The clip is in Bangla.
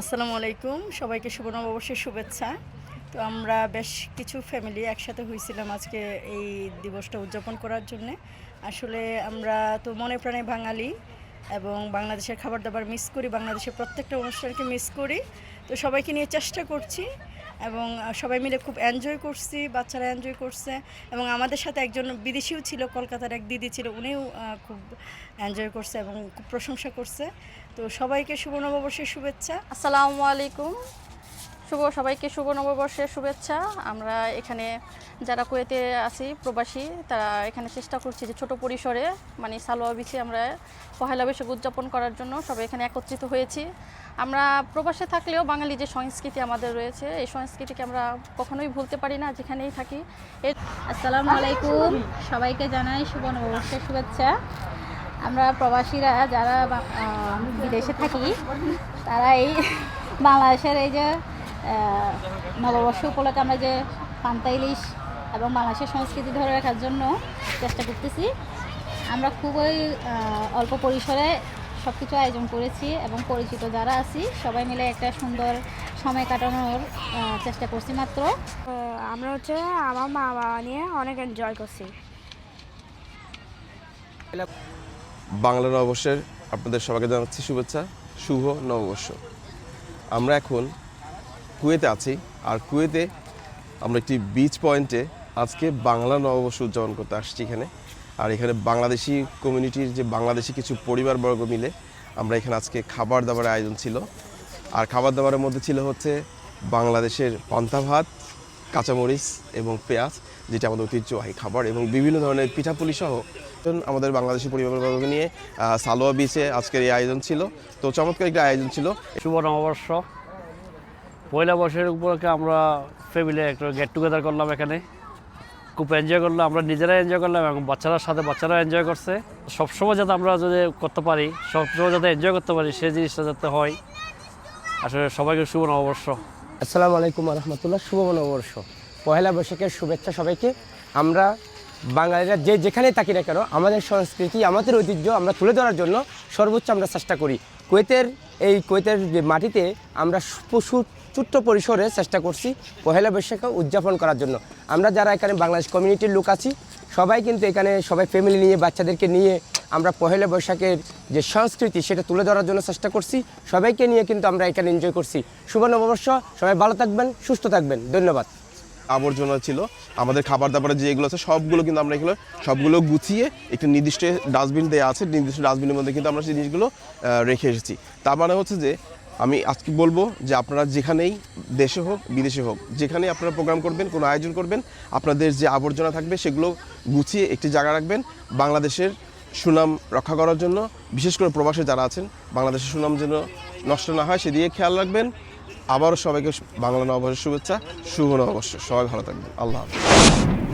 আসসালামু আলাইকুম। সবাইকে শুভ নববর্ষের শুভেচ্ছা। তো আমরা বেশ কিছু ফ্যামিলি একসাথে হয়েছিলাম আজকে এই দিবসটা উদযাপন করার জন্য। আসলে আমরা তো মনে প্রাণে বাঙালি এবং বাংলাদেশের খাবার দাবার মিস করি, বাংলাদেশের প্রত্যেকটা অনুষ্ঠানকে মিস করি। তো সবাইকে নিয়ে চেষ্টা করছি এবং সবাই মিলে খুব এনজয় করছি, বাচ্চারা এনজয় করছে এবং আমাদের সাথে একজন বিদেশিও ছিল, কলকাতার এক দিদি ছিল, উনিও খুব এনজয় করছে এবং খুব প্রশংসা করছে। তো সবাইকে শুভ নববর্ষের শুভেচ্ছা। আসসালামু আলাইকুম। শুভ, সবাইকে শুভ নববর্ষের শুভেচ্ছা। আমরা এখানে যারা কুয়েতে আছি, প্রবাসী, তারা এখানে চেষ্টা করছি যে ছোট পরিসরে মানে সালোয়া বিছে আমরা পহেলা বৈশাখ উদযাপন করার জন্য সবাই এখানে একত্রিত হয়েছি। আমরা প্রবাসে থাকলেও বাঙালি যে সংস্কৃতি আমাদের রয়েছে, এই সংস্কৃতিকে আমরা কখনোই ভুলতে পারি না, যেখানেই থাকি। আসসালামু আলাইকুম। সবাইকে জানাই শুভ নববর্ষের শুভেচ্ছা। আমরা প্রবাসীরা যারা বিদেশে থাকি, তারা এই বাংলাদেশের এই যে নববর্ষ উপলক্ষে আমরা যে পান্তা ইলিশ এবং বাংলাদেশের সংস্কৃতি ধরে রাখার জন্য চেষ্টা করতেছি। আমরা খুবই অল্প পরিসরে সব কিছু আয়োজন করেছি এবং পরিচিত যারা আছি সবাই মিলে একটা সুন্দর সময় কাটানোর চেষ্টা করছি মাত্র। আমরা হচ্ছে আমার মা বাবা নিয়ে অনেক এনজয় করছি। বাংলা নববর্ষের আপনাদের সবাইকে জানাচ্ছি শুভেচ্ছা শুভ নববর্ষ। আমরা এখন কুয়েতে আছি। আর কুয়েতে আমরা একটি বিচ পয়েন্টে আজকে বাংলা নববর্ষ উদযাপন করতে আসছি এখানে। আর এখানে বাংলাদেশি কমিউনিটির যে বাংলাদেশি কিছু পরিবারবর্গ মিলে আমরা এখানে আজকে খাবার দাবারের আয়োজন ছিল। আর খাবার দাবারের মধ্যে ছিল হচ্ছে বাংলাদেশের পান্তা ভাত, কাঁচামরিচ এবং পেঁয়াজ, যেটা আমাদের ঐতিহ্যবাহী খাবার এবং বিভিন্ন ধরনের পিঠাপুলি সহ আমাদের বাংলাদেশি পরিবারবর্গ নিয়ে সালোয়া বিচে আজকের এই আয়োজন ছিল। তো চমৎকার একটা আয়োজন ছিল। শুভ নববর্ষ। পয়লা বর্ষের উপলক্ষে আমরা ফ্যামিলি একটা গেট টুগেদার করলাম এখানে। খুব এনজয় করলাম, আমরা নিজেরা এনজয় করলাম এবং বাচ্চারার সাথে বাচ্চারা এনজয় করছে। সবসময় যাতে আমরা যদি করতে পারি, সবসময় যাতে এনজয় করতে পারি, সেই জিনিসটা যাতে হয়। আসলে সবাইকে শুভ নববর্ষ। আসসালামু আলাইকুম রহমতুল্লাহ শুভ নববর্ষ। পহেলা বৈশাখের শুভেচ্ছা সবাইকে। আমরা বাঙালিরা যে যেখানে থাকি না কেন, আমাদের সংস্কৃতি, আমাদের ঐতিহ্য আমরা তুলে ধরার জন্য সর্বোচ্চ আমরা চেষ্টা করি। কুয়েতের, এই কুয়েতের যে মাটিতে আমরা সু- ছোট্ট পরিসরে চেষ্টা করছি পহেলা বৈশাখ উদযাপন করার জন্য। আমরা যারা এখানে বাংলাদেশ কমিউনিটির লোক আছি, সবাই কিন্তু এখানে সবাই ফ্যামিলি নিয়ে, বাচ্চাদেরকে নিয়ে আমরা পহেলা বৈশাখের যে সংস্কৃতি সেটা তুলে ধরার জন্য চেষ্টা করছি। সবাইকে নিয়ে কিন্তু আমরা এখানে এনজয় করছি। শুভ নববর্ষ, সবাই ভালো থাকবেন, সুস্থ থাকবেন। ধন্যবাদ। আবর্জনা ছিল, আমাদের খাবার দাবারের যে এগুলো আছে, সবগুলো কিন্তু আমরা এগুলো সবগুলো গুছিয়ে একটি নির্দিষ্ট ডাস্টবিন দেওয়া আছে। নির্দিষ্ট ডাস্টবিনের মধ্যে কিন্তু আমরা সেই জিনিসগুলো রেখে এসেছি। তার মানে হচ্ছে যে আমি আজকে বলব যে আপনারা যেখানেই দেশে হোক, বিদেশে হোক, যেখানেই আপনারা প্রোগ্রাম করবেন, কোনো আয়োজন করবেন, আপনাদের যে আবর্জনা থাকবে সেগুলো গুছিয়ে একটি জায়গা রাখবেন বাংলাদেশের সুনাম রক্ষা করার জন্য। বিশেষ করে প্রবাসে যারা আছেন, বাংলাদেশের সুনাম যেন নষ্ট না হয় সেদিকে খেয়াল রাখবেন। আবারও সবাইকে বাংলা নববর্ষের শুভেচ্ছা, শুভ নববর্ষ, সবাই ভালো থাকবেন। আল্লাহ হাফিজ।